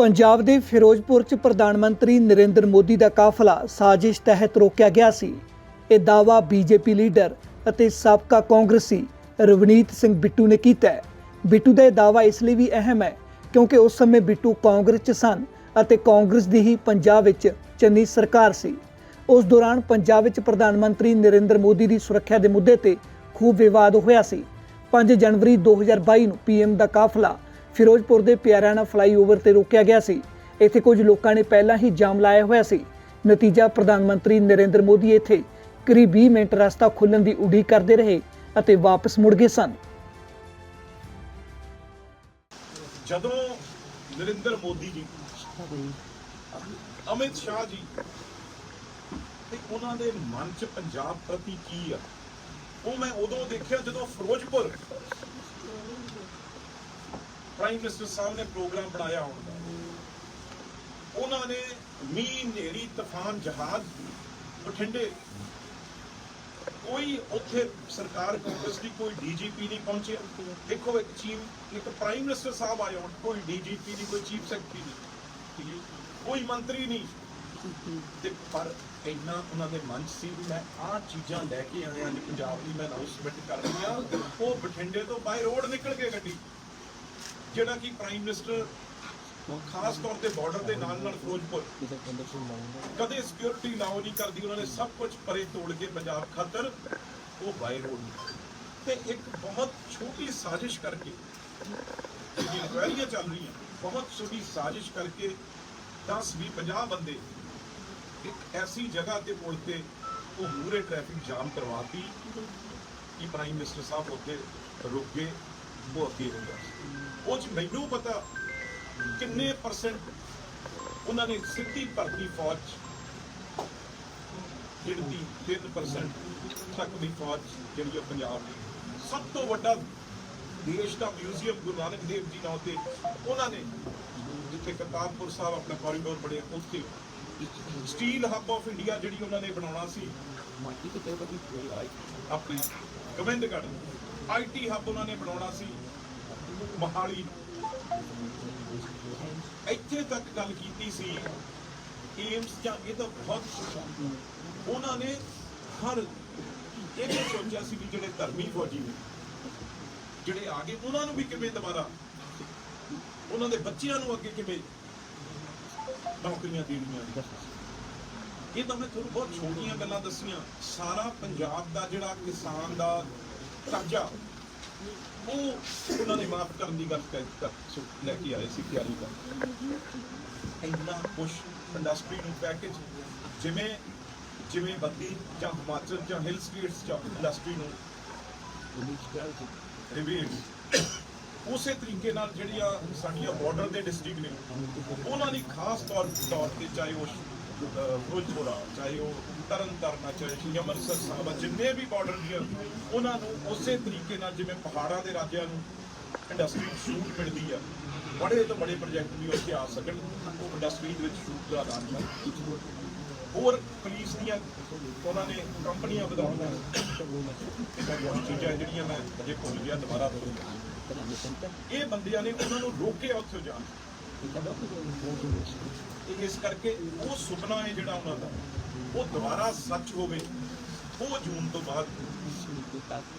ਪੰਜਾਬ ਦੇ ਫਿਰੋਜ਼ਪੁਰ 'ਚ ਪ੍ਰਧਾਨ ਮੰਤਰੀ ਨਰਿੰਦਰ ਮੋਦੀ ਦਾ ਕਾਫਲਾ ਸਾਜ਼ਿਸ਼ ਤਹਿਤ ਰੋਕਿਆ ਗਿਆ ਸੀ। ਇਹ ਦਾਅਵਾ ਬੀਜੇਪੀ ਲੀਡਰ ਅਤੇ ਸਾਬਕਾ ਕਾਂਗਰਸੀ ਰਵਨੀਤ ਸਿੰਘ ਬਿੱਟੂ ਨੇ ਕੀਤਾ ਹੈ। ਬਿੱਟੂ ਦਾ ਇਹ ਦਾਅਵਾ ਇਸ ਲਈ ਵੀ ਅਹਿਮ ਹੈ ਕਿਉਂਕਿ ਉਸ ਸਮੇਂ ਬਿੱਟੂ ਕਾਂਗਰਸ 'ਚ ਸਨ ਅਤੇ ਕਾਂਗਰਸ ਦੀ ਹੀ ਪੰਜਾਬ ਵਿੱਚ ਚੰਨੀ ਸਰਕਾਰ ਸੀ। ਉਸ ਦੌਰਾਨ ਪੰਜਾਬ ਵਿੱਚ ਪ੍ਰਧਾਨ ਮੰਤਰੀ ਨਰਿੰਦਰ ਮੋਦੀ ਦੀ ਸੁਰੱਖਿਆ ਦੇ ਮੁੱਦੇ ਤੇ ਖੂਬ ਵਿਵਾਦ ਹੋਇਆ ਸੀ। 5 ਜਨਵਰੀ 2022 ਨੂੰ ਪੀਐਮ ਦਾ ਕਾਫਲਾ ਫਿਰੋਜ਼ਪੁਰ ਦੇ ਪਿਆਰਾਣਾ ਫਲਾਈਓਵਰ ਤੇ ਰੋਕਿਆ ਗਿਆ ਸੀ। ਇੱਥੇ ਕੁਝ ਲੋਕਾਂ ਨੇ ਪਹਿਲਾਂ ਹੀ ਜਾਮ ਲਾਇਆ ਹੋਇਆ ਸੀ। ਨਤੀਜਾ ਪ੍ਰਧਾਨ ਮੰਤਰੀ ਨਰਿੰਦਰ ਮੋਦੀ ਇੱਥੇ ਕਰੀਬ 20 ਮਿੰਟ ਰਸਤਾ ਖੁੱਲਣ ਦੀ ਉਡੀਕ ਕਰਦੇ ਰਹੇ ਅਤੇ ਵਾਪਸ ਮੁੜ ਗਏ ਸਨ। ਜਦੋਂ ਨਰਿੰਦਰ ਮੋਦੀ ਜੀ, ਅਮਿਤ ਸ਼ਾਹ ਜੀ ਤੇ ਉਹਨਾਂ ਦੇ ਮਨ 'ਚ ਪੰਜਾਬ ਪ੍ਰਤੀ ਕੀ ਆ, ਉਹ ਮੈਂ ਉਦੋਂ ਦੇਖਿਆ ਜਦੋਂ ਫਿਰੋਜ਼ਪੁਰ ਪ੍ਰਾਈਮ ਮਿਨਿਸਟਰ ਸਾਹਿਬ ਨੇ ਪ੍ਰੋਗਰਾਮ ਬਣਾਇਆ ਹੋਣ ਦਾ। ਉਹਨਾਂ ਨੇ ਮੀਂਹ ਨੇਰੀ ਤੂਫਾਨ ਜਹਾਜ਼ ਬਠਿੰਡੇ। ਕੋਈ ਉੱਥੇ ਸਰਕਾਰ ਕਾਂਗਰਸ ਦੀ ਕੋਈ ਡੀਜੀਪੀ ਨਹੀਂ ਪਹੁੰਚਿਆ ਦੇਖੋ ਇੱਕ ਚੀਫ, ਇੱਕ ਪ੍ਰਾਈਮ ਮਿਨਿਸਟਰ ਸਾਹਿਬ ਆਏ ਹੋਣ, ਕੋਈ ਡੀਜੀਪੀ ਨਹੀਂ, ਕੋਈ ਚੀਫ ਸੈਕਟਰੀ ਨਹੀਂ। ਕੋਈ ਮੰਤਰੀ ਨਹੀਂ। ਤੇ ਪਰ ਇੰਨਾ ਉਹਨਾਂ ਦੇ ਮਨ ਸੀ ਵੀ ਮੈਂ ਆਹ ਚੀਜ਼ਾਂ ਲੈ ਕੇ ਆਇਆ ਪੰਜਾਬ ਦੀ ਮੈਂ ਅਨਾਉਂਸਮੈਂਟ ਕਰ ਰਹੀ ਆ ਉਹ ਬਠਿੰਡੇ ਤੋਂ ਬਾਈ ਰੋਡ ਨਿਕਲ ਕੇ ਗੱਡੀ। ਜਿਹੜਾ ਕਿ ਪ੍ਰਾਈਮ ਮਿਨਿਸਟਰ ਖਾਸ ਤੌਰ ਤੇ ਬਾਰਡਰ ਦੇ ਨਾਲ ਨਾਲ ਫਿਰੋਜ਼ਪੁਰ ਕਦੇ ਸਿਕਿਉਰਿਟੀ ਲਾਓ ਨਹੀਂ ਕਰਦੀ, ਉਹਨਾਂ ਨੇ ਸਭ ਕੁਝ ਪਰੇ ਤੋੜ ਕੇ ਪੰਜਾਬ ਖਾਤਰ ਉਹ ਬਾਈ ਰੋਡ ਤੇ ਇੱਕ ਬਹੁਤ ਛੋਟੀ ਸਾਜ਼ਿਸ਼ ਕਰਕੇ ਜਿਹੜੀ ਇਨਕੁਆਇਰੀਆਂ ਚੱਲ ਰਹੀਆਂ, ਬਹੁਤ ਛੋਟੀ ਸਾਜ਼ਿਸ਼ ਕਰਕੇ 10 20 50 ਬੰਦੇ ਇੱਕ ਐਸੀ ਜਗ੍ਹਾ ਤੇ ਪੁਲ ਤੇ ਉਹ ਮੂਰੇ ਟ੍ਰੈਫਿਕ ਜਾਮ ਕਰਵਾਤੀ ਕਿ ਪ੍ਰਾਈਮ ਮਿਨਿਸਟਰ ਸਾਹਿਬ ਉੱਥੇ ਰੁਕ ਗਏ। ਉਹ ਅੱਗੇ ਹੋ ਗਿਆ ਉਹ ਚ ਮੈਨੂੰ ਪਤਾ ਕਿੰਨੇ ਪਰਸੈਂਟ ਉਹਨਾਂ ਨੇ ਸਿੱਧੀ ਭਰਤੀ ਫੌਜ ਗਿਣਤੀ 3% ਤੱਕ ਦੀ ਫੌਜ ਜਿਹੜੀ ਉਹ ਪੰਜਾਬ ਦੀ। ਸਭ ਤੋਂ ਵੱਡਾ ਦੇਸ਼ ਦਾ ਮਿਊਜ਼ੀਅਮ ਗੁਰੂ ਨਾਨਕ ਦੇਵ ਜੀ ਨਾਲ ਤੇ ਉਹਨਾਂ ਨੇ ਜਿੱਥੇ ਕਰਤਾਰਪੁਰ ਸਾਹਿਬ ਆਪਣਾ ਕੋਰੀਡੋਰ ਬਣਿਆ ਉੱਥੇ ਸਟੀਲ ਹੱਬ ਆਫ ਇੰਡੀਆ ਜਿਹੜੀ ਉਹਨਾਂ ਨੇ ਬਣਾਉਣਾ ਸੀ ਆਪਣੀ ਗੋਬਿੰਦਗੜ੍ਹ। ਆਈਟੀ ਹੱਬ ਉਹਨਾਂ ਨੇ ਬਣਾਉਣਾ ਸੀ, ਮਹਾਲੀ ਇੱਥੇ ਤੱਕ ਗੱਲ ਕੀਤੀ ਸੀ, ਏਮਸ ਜਾਂ ਇਹ ਤਾਂ ਬਹੁਤ ਉਹਨਾਂ ਨੇ ਹਰ ਇਹ ਵੀ ਸੋਚਿਆ ਸੀ ਵੀ ਜਿਹੜੇ ਧਰਮੀ ਫੌਜੀ ਨੇ, ਜਿਹੜੇ ਆ ਗਏ, ਉਹਨਾਂ ਨੂੰ ਵੀ ਕਿਵੇਂ ਦੁਬਾਰਾ, ਉਹਨਾਂ ਦੇ ਬੱਚਿਆਂ ਨੂੰ ਅੱਗੇ ਕਿਵੇਂ ਨੌਕਰੀਆਂ ਦੇਣੀਆਂ ਇਹ ਤਾਂ ਮੈਂ ਤੁਹਾਨੂੰ ਬਹੁਤ ਛੋਟੀਆਂ ਗੱਲਾਂ ਦੱਸੀਆਂ। ਸਾਰਾ ਪੰਜਾਬ ਦਾ ਜਿਹੜਾ ਕਿਸਾਨ ਦਾ ਕਰਜ਼ਾ ਉਹ ਉਹਨਾਂ ਨੇ ਮਾਫ ਕਰਨ ਦੀ ਗੱਲ ਕਰ ਕਰ- ਸੁ- ਲੈ ਕੇ ਆਏ ਸੀ ਤਿਆਰੀ ਕਰ ਇੰਨਾ ਕੁਛ ਇੰਡਸਟਰੀ ਨੂੰ ਪੈਕੇਜ ਜਿਵੇਂ ਜਿਵੇਂ ਬੱਦੀ ਜਾਂ ਹਿਮਾਚਲ ਜਾਂ ਹਿਲ ਸਟੇਟਸ ਜਾਂ ਇੰਡਸਟਰੀ ਨੂੰ ਰਿਵੇਟ ਉਸੇ ਤਰੀਕੇ ਨਾਲ ਜਿਹੜੀਆਂ ਸਾਡੀਆਂ ਬਾਰਡਰ ਦੇ ਡਿਸਟ੍ਰਿਕਟ ਨੇ, ਉਹਨਾਂ ਦੀ ਖਾਸ ਤੌਰ ਤੌਰ ਤੇ ਚਾਹੇ ਉਹ ਫਿਰੋਜ਼ਪੁਰ ਚਾਹੇ ਉਹ ਤਰਨਤਾਰਨ ਆ ਚਾਹੇ ਅੰਮ੍ਰਿਤਸਰ ਸਾਹਿਬ ਆ ਜਿੰਨੇ ਵੀ ਬਾਰਡਰ ਦੀਆਂ ਉਹਨਾਂ ਨੂੰ ਉਸੇ ਤਰੀਕੇ ਨਾਲ ਜਿਵੇਂ ਪਹਾੜਾਂ ਦੇ ਰਾਜਿਆਂ ਨੂੰ ਇੰਡਸਟਰੀ ਸ਼ੂਟ ਮਿਲਦੀ ਆ ਬੜੇ ਤੋਂ ਬੜੇ ਪ੍ਰੋਜੈਕਟ ਵੀ ਉੱਥੇ ਆ ਸਕਣ ਉਹ ਇੰਡਸਟਰੀ ਦੇ ਵਿੱਚ ਸ਼ੂਟ ਦਾ ਆਦਾਨ ਹੋਰ ਪੁਲਿਸ ਦੀਆਂ ਉਹਨਾਂ ਨੇ ਕੰਪਨੀਆਂ ਵਧਾਉਣੀਆਂ ਬਹੁਤ ਚੀਜ਼ਾਂ ਜਿਹੜੀਆਂ ਮੈਂ ਅਜੇ ਭੁੱਲ ਗਿਆ ਦੁਬਾਰਾ ਬੋਲੂੰਗਾ ਇਹ ਬੰਦਿਆਂ ਨੇ ਉਹਨਾਂ ਨੂੰ ਰੋਕਿਆ ਉੱਥੇ ਜਾਣ ਤੇ ਇਸ ਕਰਕੇ ਉਹ ਸੁਪਨਾ ਹੈ ਜਿਹੜਾ ਉਹਨਾਂ ਦਾ, ਉਹ ਦੁਬਾਰਾ ਸੱਚ ਹੋਵੇ, ਉਹ ਜੂਨ ਤੋਂ ਬਾਅਦ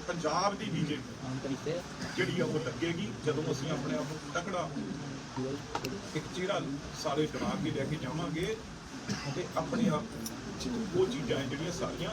ਪੰਜਾਬ ਦੀ ਬੀਜੇਪੀ ਜਿਹੜੀ ਆ ਉਹ ਲੱਗੇਗੀ, ਜਦੋਂ ਅਸੀਂ ਆਪਣੇ ਆਪ ਨੂੰ ਤਕੜਾ ਇੱਕ ਚਿਹਰਾ ਸਾਰੇ ਬਣਾ ਕੇ ਲੈ ਕੇ ਜਾਵਾਂਗੇ ਤੇ ਆਪਣੇ ਆਪ ਉਹ ਚੀਜ਼ਾਂ ਹੈ ਜਿਹੜੀਆਂ ਸਾਰੀਆਂ